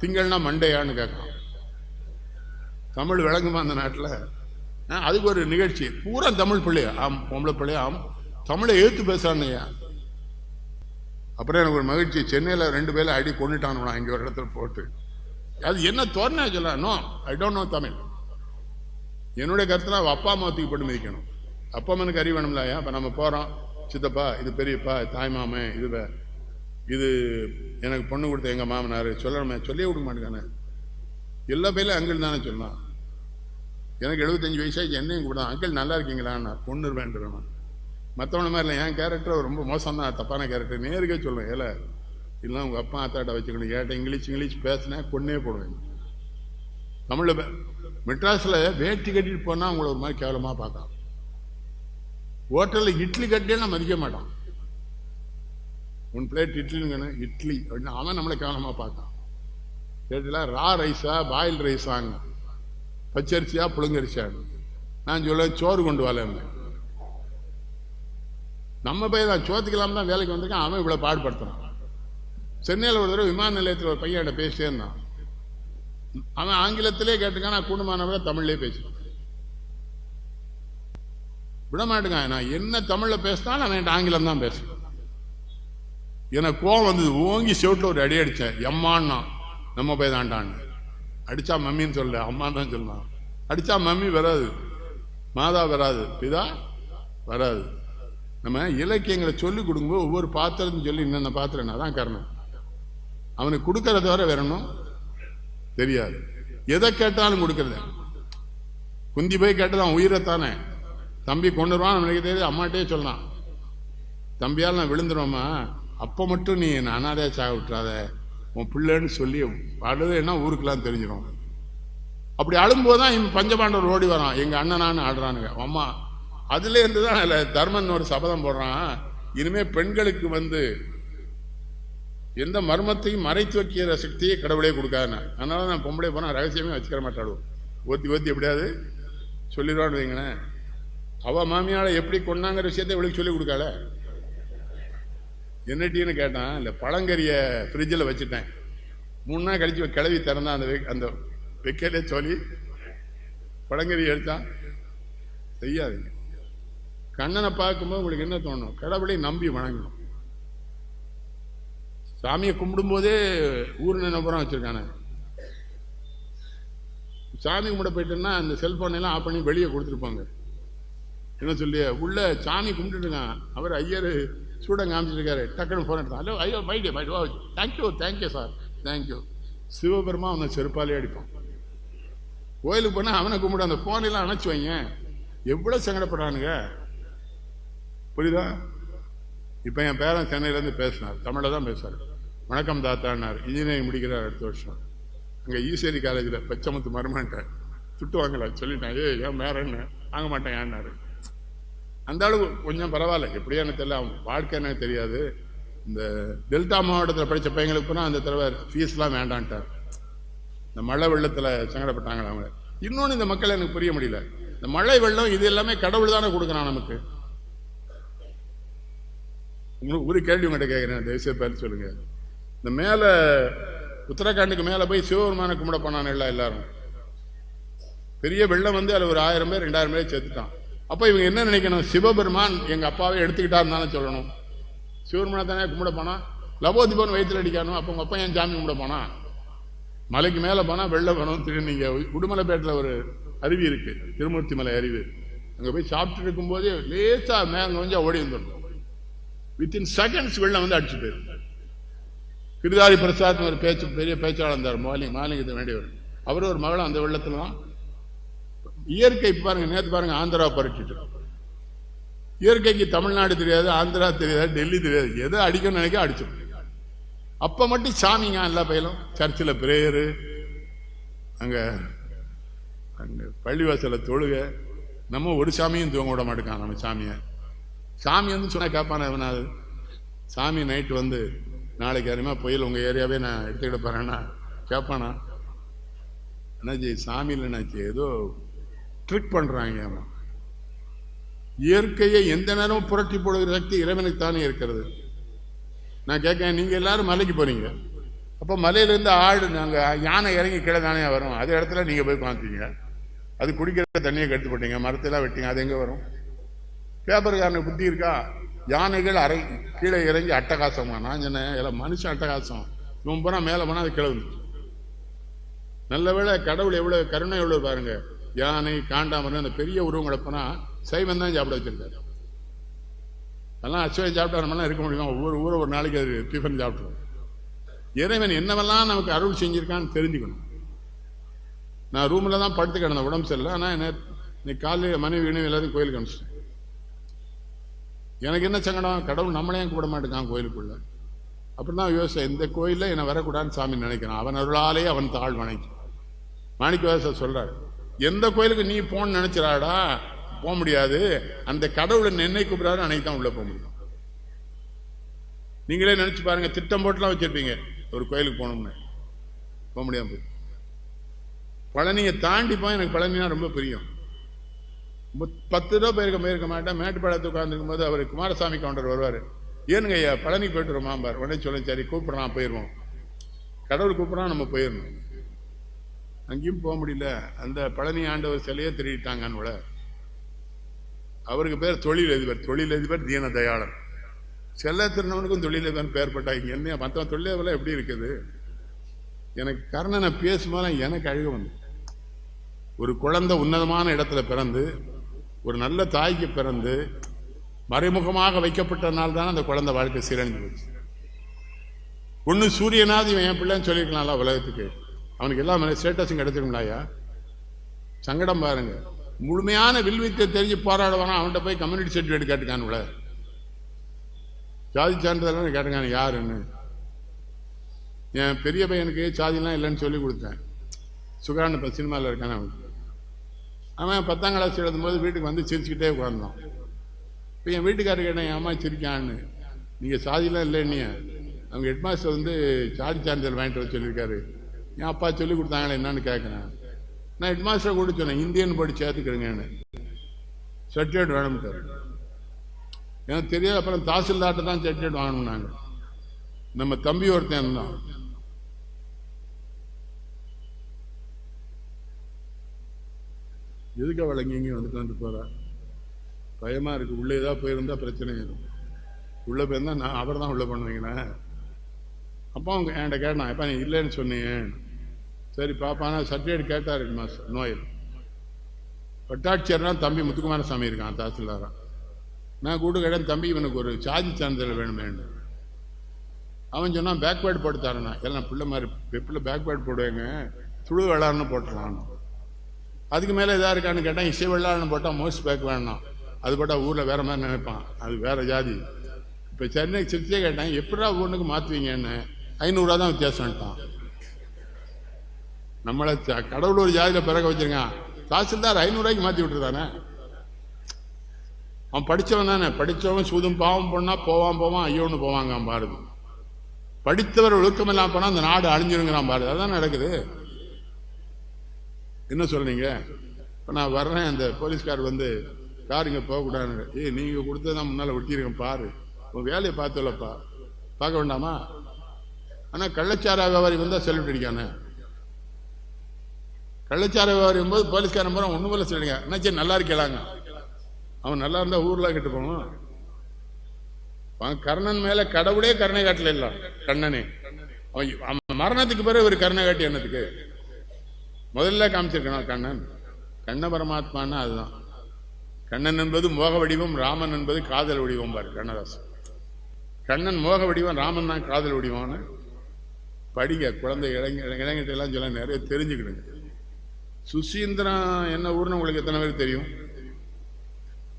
திங்கள்னா மண்டையான்னு கேட்கறான். தமிழ் விளங்குமா அந்த நாட்டில்? அதுக்கு ஒரு நிகழ்ச்சி. பூரா தமிழ் பிள்ளையா ஆம் பொம்பளை பிள்ளையா ஆம். தமிழை எழுத்து பேசுறான்னையா அப்புறம் எனக்கு ஒரு மகிழ்ச்சி. சென்னையில் ரெண்டு பேரும் அடி கொண்டுட்டானுங்களா இங்கே ஒரு இடத்துல போட்டு. அது என்ன தோரணை சொல்ல no I don't know Tamil. என்னுடைய கருத்துல அவ அப்பா அம்மா தூக்கி போட்டு மிதிக்கணும். அப்பா அம்மனுக்கு அறிவு வேணும்ல இப்போ நம்ம போகிறோம் சித்தப்பா இது பெரியப்பா தாய் மாமன் இது இது எனக்கு பொண்ணு கொடுத்த எங்கள் மாமனார் சொல்லணுமே சொல்லியே கொடுக்க மாட்டேங்கானே எல்லா பேர்லையும் அங்கிள் தானே சொல்லலாம் எனக்கு எழுபத்தஞ்சு வயசாச்சு என்னையும் கூட. அங்கிள் நல்லா இருக்கீங்களான்னு பொண்ணு வேண்டுறேன் மற்றவன மாதிரி இல்லை என் கேரக்டர் ரொம்ப மோசம் தான் தப்பான கேரக்டர் நேருக்கே சொல்லுவேன் ஏல இல்லை உங்கள் அப்பா அத்தாட்ட வச்சுக்கணும் கேட்டேன் இங்கிலீஷ் இங்கிலீஷ் பேசினேன் கொன்னே போடுவேன். தமிழில் மெட்ராஸில் வேட்டி கட்டிட்டு போனால் அவங்கள ஒரு மாதிரி கேவலமாக பார்க்கலாம். ஹோட்டலில் இட்லி கட்டியே நான் மதிக்க மாட்டான். ஒன் பிளேட் இட்லின்னு இட்லி. அப்படின்னு அவன் நம்மளை கவனமாக பார்த்தான். கேட்டல ரா ரைஸா பாயில் ரைஸாங்க பச்சரிசியா புழுங்கரிசியான்னு. நான் சொல்ல சோறு கொண்டு வரலன்னு நம்ம பையன் தான் சோத்துக்கலாம் தான் வேலைக்கு வந்திருக்கான் அவன் இவ்வளோ பாடுபடுத்துறான். சென்னையில் ஒரு தடவை விமான நிலையத்தில் ஒரு பையன் என்கிட்ட பேசிட்டே இருந்தான். அவன் ஆங்கிலத்திலே கேட்டிருக்கான் நான் குடும்பமானவரை தமிழ்லேயே பேசுவான் விட மாட்டேங்க நான் என்ன தமிழில் பேசினாலும் அவன் என்கிட்ட ஆங்கிலம் தான் பேசுவேன். எனக்கு கோவம் வந்தது ஓங்கி செவட்டில் ஒரு அடி அடித்தேன் எம்மான்னா நம்ம போய் தாண்டான்னு. அடித்தா மம்மின்னு சொல்ல அம்மான்னு தான் சொல்லலாம் அடித்தா மம்மி வராது மாதா வராது பிதா வராது. நம்ம இலக்கியங்களை சொல்லி கொடுக்கும்போது ஒவ்வொரு பாத்திரத்தையும் சொல்லி இன்னென்ன பாத்திரம் தான் காரணம் அவனுக்கு கொடுக்கறத வர வரணும் தெரியாது. எதை கேட்டாலும் கொடுக்கறது. குந்தி போய் கேட்டதான் அவன் உயிரைத்தானே தம்பி கொண்டுருவான் அவனுக்கு தெரியுது அம்மாட்டே சொல்லலாம் தம்பியால் நான் விழுந்துருவோமா அப்போ மட்டும் நீ என்னை அனாதையா சாக விட்டுறாத. உன் பிள்ளைன்னு சொல்லி அழுதுன்னா ஊருக்கெல்லாம் தெரிஞ்சிடும். அப்படி அழும்போது தான் இவன் பஞ்சபாண்டவர் ஓடி வரான். எங்கள் அண்ணனான்னு ஆடுறானுங்க. அம்மா அதுலேருந்து தான் அதில் தர்மன் ஒரு சபதம் போடுறான். இனிமேல் பெண்களுக்கு வந்து எந்த மர்மத்தையும் மறைத்து வைக்கிற சக்தியை கடவுளே கொடுக்காதுன்னு. அதனால நான் பொம்பளை போனால் ரகசியமே வச்சுக்கிற மாட்டாடுவோம் ஓத்தி ஓத்தி எப்படியாவது சொல்லிடுவான்னு வைங்களேன். அவள் மாமியால் எப்படி கொண்டாங்கிற விஷயத்தை இவளுக்கு சொல்லி கொடுக்காளே என்னட்டின்னு கேட்டான் இல்லை பழங்கறியை ஃப்ரிட்ஜில் வச்சுட்டேன். மூணு நாள் கழிச்சு கிளவி திறந்தான் அந்த அந்த வெக்கையிலே சொல்லி பழங்கறி எடுத்தான். செய்யாதுங்க. கண்ணனை பார்க்கும்போது உங்களுக்கு என்ன தோணும்? கடவுளை நம்பி வணங்கணும். சாமியை கும்பிடும்போதே ஊர் நினைப்புறம் வச்சுருக்கானே. சாமி கும்பிட போயிட்டேன்னா அந்த செல்போன் எல்லாம் ஆஃப் பண்ணி வெளியே கொடுத்துருப்பாங்க என்ன சொல்லி உள்ள சாமி கும்பிட்டுருக்கான் அவர் ஐயர் ஸ்டூடெண்ட் காமிச்சிருக்காரு. டக்குன்னு ஃபோன் எடுத்தான். ஹலோ ஐயோ மைடே மைட் ஓ thank you thank you sir thank you சிவபெருமா அவனை செருப்பாலே அடிப்பான். கோயிலுக்கு போனால் அவனை கும்பிடும் அந்த ஃபோனெல்லாம் அணைச்சி வைங்க. எவ்வளோ சங்கடப்படுறானுங்க. புரியுதா? இப்போ என் பேரன் சென்னையிலேருந்து பேசினார். தமிழில் தான் பேசுறாரு. வணக்கம் தாத்தான்னார். இன்ஜினியரிங் முடிக்கிறார் அடுத்த வருஷம். அங்கே ஈஸ்வரி காலேஜில் பச்சமுத்து மருமன்ட்டேன் திட்டு வாங்கல சொல்லிட்டேன். ஏ ஏன் வேற என்ன வாங்க மாட்டேன் ஏன்னாரு? அந்த அளவு கொஞ்சம் பரவாயில்ல. எப்படியா எனக்கு தெரியல அவன் வாழ்க்கை எனக்கு தெரியாது. இந்த டெல்டா மாவட்டத்தில் படித்த பையங்களுக்கு போனால் அந்த தடவை ஃபீஸ்லாம் வேண்டான்ட்டார். இந்த மழை வெள்ளத்தில் சங்கடப்பட்டாங்களா அவங்க இன்னொன்று இந்த மக்கள் எனக்கு புரிய முடியல. இந்த மழை வெள்ளம் இது எல்லாமே கடவுள் தானே கொடுக்குறான் நமக்கு. உங்களுக்கு ஒரு கேள்வி உங்கள்கிட்ட கேட்குறேன் தேசிய பேர் சொல்லுங்க. இந்த மேலே உத்தரகாண்டுக்கு மேலே போய் சிவபெருமான கும்பிட போனான் எல்லாம் எல்லாரும். பெரிய வெள்ளம் வந்து அதில் ஒரு ஆயிரம் பேர் ரெண்டாயிரம் பேர் சேர்த்துட்டான். அப்போ இவங்க என்ன நினைக்கணும்? சிவபெருமான் எங்கள் அப்பாவே எடுத்துக்கிட்டாருன்னு தானே சொல்லணும். சிவபெருமானை தானே கும்பிட போனா? லபோதிபன் வயிற்றுல அடிக்கணும் அப்போ உங்கள் அப்பா என் சாமி கும்பிட போனா? மலைக்கு மேலே போனால் வெள்ளை வரும் திரு நீங்கள் உடுமலைப்பேட்டில் ஒரு அருவி இருக்கு. திருமூர்த்தி மலை அருவி. அங்கே போய் சாப்பிட்டு இருக்கும்போதே லேசாக மேங்க கொஞ்சம் ஓடி வந்துடணும். வித்தின் செகண்ட்ஸ் வெள்ளம் வந்து அடிச்சு போயிடும் கிருதாரி பிரசாத் ஒரு பேச்சு பெரிய பேச்சாளர் இருந்தார். மாலிங் மாலிங்கத்தை வேண்டியவர். அவரும் ஒரு மகளும் அந்த வெள்ளத்துல தான் இயற்கை பாருங்க நேற்று பாருங்க ஆந்திரா பறிச்சுட்டு. இயற்கைக்கு தமிழ்நாடு தெரியாது ஆந்திரா தெரியாது டெல்லி தெரியாது. எதை அடிக்கணும்னு நினைக்க அடிச்சிடும். அப்ப மட்டும் சாமிங்க எல்லா பயிலும். சர்ச்சில் பிரேயரு. அங்க அங்க பள்ளிவாசல தொழுக. நம்ம ஒரு சாமியும் தூங்க விட மாட்டேங்கான் நம்ம சாமியை. சாமி வந்து சொன்னா கேட்பான எவனாவது சாமி நைட்டு வந்து நாளைக்கு யாருமா புயல் உங்கள் ஏரியாவே நான் எடுத்துக்கிட்டு போகிறேன்னா கேட்பானா என்னாச்சு சாமி இல்லைனாச்சு ஏதோ ட்ரிக் பண்ணுறாங்க இயற்கையை எந்த நேரமும் புரட்டி போடுகிற சக்தி இறைவனுக்கு தானே இருக்கிறது. நான் கேட்கேன் நீங்கள் எல்லாரும் மலைக்கு போகிறீங்க அப்போ மலையிலேருந்து ஆடு நாங்கள் யானை இறங்கி கீழே தானே வரும். அது இடத்துல நீங்கள் போய் பார்த்துங்க அது குடிக்கிற தண்ணியை கெடுத்து போட்டீங்க மரத்தெல்லாம் வெட்டிங்க அது எங்கே வரும்? பேப்பர்காரனுக்கு புத்தி இருக்கா? யானைகள் அரை கீழே இறங்கி அட்டகாசமா? நான் சொன்னேன் எல்லாம் மனுஷன் அட்டகாசம். இவன் போனால் மேலே போனால் அது கீழே நல்ல வேலை கடவுள் எவ்வளோ கருணை எவ்வளோ பாருங்கள் யானை காண்டாமரம் அந்த பெரிய உருவங்களை போனால் சைவம் தான் சாப்பிட வச்சிருக்காரு. அதெல்லாம் அச்சுவயம் சாப்பிட்டா நம்மளாம் இருக்க முடியுமா? ஒவ்வொரு ஊரை ஒரு நாளைக்கு அது டிஃபன் சாப்பிட்ருவோம் இறைவன் என்னவெல்லாம் நமக்கு அருள் செஞ்சிருக்கான்னு தெரிஞ்சுக்கணும். நான் ரூமில் தான் படுத்து கிடந்தேன் உடம்பு சரியில்லை. ஆனால் என்ன இன்னைக்கு காலையில் மனைவி இணைவு எல்லாத்தையும் கோயிலுக்கு அனுப்பிச்சிட்டேன். எனக்கு என்ன சங்கடம்? கடவுள் நம்மளையும் கூட மாட்டேங்கான் கோயிலுக்குள்ள? அப்படிதான் யோசிச்சேன் இந்த கோயிலில் என்னை வரக்கூடாதுன்னு சாமி நினைக்கிறான். அவன் அருளாலே அவன் தாழ் வணங்கி மாணிக்கவாசர் சொல்றாரு எந்த கோயிலுக்கு நீ போன்னு நினைச்சிடாடா போக முடியாது. அந்த கடவுளை என்னை கூப்பிடாரு அன்னைக்கு தான் உள்ள போக முடியும். நீங்களே நினைச்சு பாருங்க திட்டம் போட்டுலாம் வச்சிருப்பீங்க ஒரு கோயிலுக்கு போகணும்னு. போக முடியாம போய் பழனியை தாண்டி போய் எனக்கு பழனினா ரொம்ப பிரியம். பத்து ரூபா போயிருக்க போயிருக்க மாட்டேன். மேட்டுப்பாளையத்து உட்காந்துருக்கும் போது அவர் குமாரசாமி கவுண்டர் வருவார். ஏனுங்க ஐயா பழனி போயிட்டு வருமாம்பார். உடனே சொல்லுங்க சரி கூப்பிட்றான் போயிடுவோம் கடவுள் கூப்பிடலாம் நம்ம போயிடணும். அங்கேயும் போக முடியல. அந்த பழனி ஆண்டவர் சிலையே திருடிட்டாங்கன்னு கூட. அவருக்கு பேர் தொழிலதிபர். தொழிலதிபர் தீன தயாளன் செல்ல திருநவனுக்கும் தொழிலதிபர் பேர் பட்டாங்க. என்ன மற்றவன் தொழிலதிபர்லாம் எப்படி இருக்குது? எனக்கு கர்ணனை பேசும்போது எனக்கு அழுக வந்து. ஒரு குழந்தை உன்னதமான இடத்துல பிறந்து ஒரு நல்ல தாய்க்கு பிறந்து மறைமுகமாக வைக்கப்பட்டனால தான் அந்த குழந்தை வாழ்க்கை சீரழிஞ்சு போச்சு. ஒன்று சூரியனாவது இவன் என் பிள்ளைன்னு சொல்லியிருக்கலாம்ல உலகத்துக்கு. அவனுக்கு எல்லா ஸ்டேட்டஸும் கிடைச்சிருக்கலாயா சங்கடம் பாருங்க. முழுமையான வில்வித்தை தெரிஞ்சு போராடுவானா அவன்கிட்ட போய் கம்யூனிட்டி சர்டிஃபிகேட் கேட்டுக்கானுல ஜாதி சான்றிதழ் கேட்டுக்கான யாருன்னு. என் பெரிய பையனுக்கு சாதிலாம் இல்லைன்னு சொல்லி கொடுத்தேன். சுகான் இப்போ சினிமாவில் இருக்கானே அவனுக்கு அவன் பத்தாம் கிளாஸ் எழுதும்போது வீட்டுக்கு வந்து சிரிச்சுக்கிட்டே உட்கார்ந்தான். இப்போ என் வீட்டுக்காரர் கேட்டேன் என் அம்மா சிரிக்கான்னு? நீங்கள் சாதிலாம் இல்லைன்னு அவங்க ஹெட்மாஸ்டர் வந்து சாதி சான்றிதழ் வாங்கிட்டு வர சொல்லியிருக்காரு. என் அப்பா சொல்லி கொடுத்தாங்களே என்னன்னு கேட்குறேன் நான் ஹெட்மாஸ்டரை கூட சொன்னேன் இந்தியன் படி சேர்த்துக்கிறேங்கன்னு சர்டிஃபிகேட் வேணும்ட்டாரு எனக்கு தெரியாது அப்புறம் தாசில்தார்ட்ட தான் சர்டிஃபிகேட் வாங்கணும் நாங்கள் நம்ம தம்பி ஒருத்தன் இருந்தான். எதுக்கு அவள் இங்கே வந்துட்டு வந்து போறா? பயமா இருக்கு. உள்ளே ஏதாவது போயிருந்தா பிரச்சனை இருக்கும் உள்ளே போயிருந்தா நான் அவர் தான் உள்ளே பண்ணுவீங்களா அப்போ அவங்க என்கிட்ட கேட்டான் எப்போ நீ இல்லைன்னு சொன்னீங்க. சரி பாப்பா ஆனால் சர்டிஃபிகேட் கேட்டார் மாஸ்டர் நோயில். வட்டாட்சியர்னா தம்பி முத்துக்குமாரசாமி இருக்கான் தாசில்தாரான் நான் கூட்டு கேட்டேன் தம்பி இவனுக்கு ஒரு சாதி சான்றிதழ் வேணுமேன்னு அவன் சொன்னான் பேக்வேர்டு போட்டு தரேண்ணா எல்லாம் பிள்ளை மாதிரி பிள்ளை பேக்வேர்டு போடுவேங்க துளு வெள்ளான்னு போட்டுடலாம் அதுக்கு மேலே எதா இருக்கான்னு கேட்டால் இசை வெள்ளான்னு போட்டால் மோஸ்ட் பேக் வேணாம் அது போட்டால் ஊரில் வேறு மாதிரி நினைப்பான். அது வேற ஜாதி. இப்போ சென்னை சிரிச்சே கேட்டேன் எப்படா ஒன்றுக்கு மாற்றுவீங்கன்னு ஐநூறுரூவா தான் வித்தியாசம்ட்டான். நம்மளை கடவுள் ஒரு ஜாதியில் பிறக்க வச்சிருக்கான். தாசில்தார் ஐநூறுரூவாய்க்கு மாற்றி விட்டுருதானே? அவன் படித்தவன் தானே. படித்தவன் சூதும் பாவம் பண்ணால் போவான் போவான் ஐயோன்னு போவாங்க பாரதி படித்தவர் ஒழுக்கம் இல்லாமல் போனால் அந்த நாடு அழிஞ்சிருங்கிறான் பாரதி அதான் நடக்குது? என்ன சொல்கிறீங்க இப்போ நான் வர்றேன் அந்த போலீஸ்கார் வந்து கார் இங்கே போகக்கூடாதுன்னு ஏய் நீங்கள் கொடுத்தது தான் முன்னால் ஒட்டியிருக்கேன் பாரு. உன் வேலையை பார்த்துலப்பா பார்க்க வேண்டாமா? ஆனால் கள்ளச்சார வியாபாரி வந்தால் செல்ஃபிட் அடிக்கானே கள்ளச்சார வியாபாரி போது போலீஸ்காரன் போகிறான் ஒன்றும் போல சொல்லுங்க. என்னாச்சு நல்லா இருக்கலாங்க அவன் நல்லா இருந்தால் ஊரில் கிட்ட போவான் அவன் கர்ணன் மேலே கடவுளே கருணை காட்டல இல்ல. கண்ணனே. அவன் அவன் மரணத்துக்கு பிறகு ஒரு கருணை காட்டி என்னத்துக்கு? முதல்ல காமிச்சிருக்கணும் கண்ணன். கண்ண பரமாத்மான்னா அதுதான். கண்ணன் என்பது மோக வடிவம் ராமன் என்பது காதல் வடிவம் பாரு கண்ணதாசன். கண்ணன் மோக வடிவம் ராமன் தான் காதல் வடிவம்னு படிங்க. குழந்தை இளைஞ இளைஞர்கள் எல்லாம் சொல்ல நிறைய தெரிஞ்சுக்கிடுங்க. சுசீந்திரன் என்ன ஊர்னு உங்களுக்கு எத்தனை பேர் தெரியும்?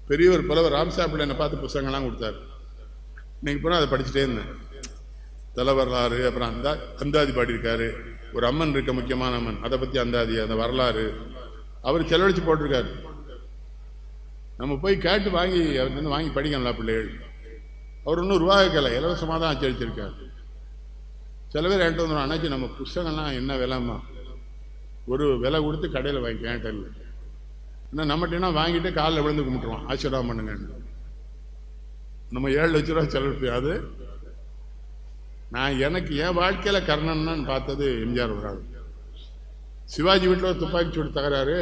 பெரியவர் பலவர் ராம்சாப்பிள்ள என்னை பார்த்து புஸ்தகங்கள்லாம் கொடுத்தாரு. இன்னைக்கு போனால் அதை படிச்சுட்டே இருந்தேன். தலை வரலாறு அப்புறம் அந்த அந்தாதி பாடியிருக்காரு. ஒரு அம்மன் இருக்க முக்கியமான அம்மன். அதை பற்றி அந்தாதி அந்த வரலாறு. அவர் செலவழிச்சு போட்டிருக்காரு. நம்ம போய் கேட்டு வாங்கி அவர்கிட்ட வாங்கி படிக்கணும்ல பிள்ளைகள். அவர் ஒன்றும் ரூபா வைக்கல இலவசமாக தான் அச்சடிச்சிருக்காரு சில பேர் என்கிட்ட வந்துடும் அண்ணாச்சி நம்ம புஸ்தகம்லாம் என்ன விலைம்மா? ஒரு விலை கொடுத்து கடையில் வாங்கி இல்லை என்ன நம்மகிட்டனா வாங்கிட்டு காலில் விழுந்து கும்பிட்டுருவோம் ஆசீர்வாதம் பண்ணுங்கன்னு. நம்ம ஏழு லட்ச ரூபா செலவு அது நான் எனக்கு என் வாழ்க்கையில் கர்ணன்னு பார்த்தது எம்ஜிஆர் வராது சிவாஜி வீட்டில் ஒரு துப்பாக்கி சூடு தகராறு.